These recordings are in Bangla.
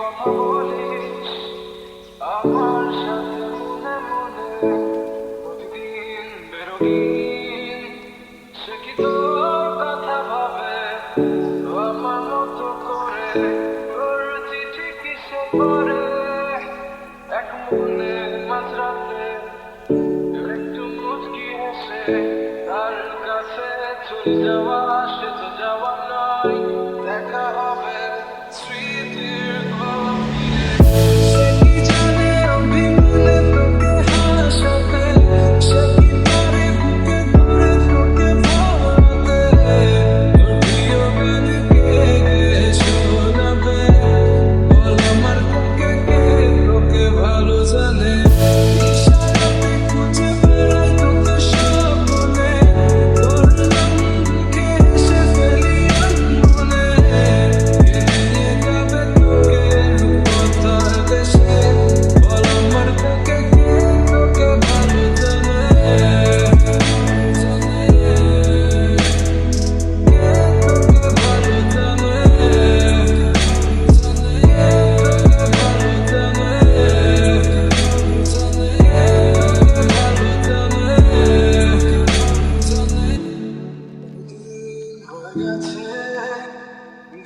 কথা বলিস আমার সাথে সে কি তোর কথা ভাবে? আমার মতো করে, তোর চিঠি যাওয়া, সে তো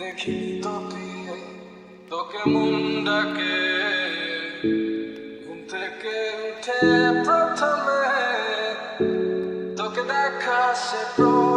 দেখি তোকে তোকে মন ডাকে। ঘুম থেকে উঠে প্রথমে তোকে দেখা সে প্রথম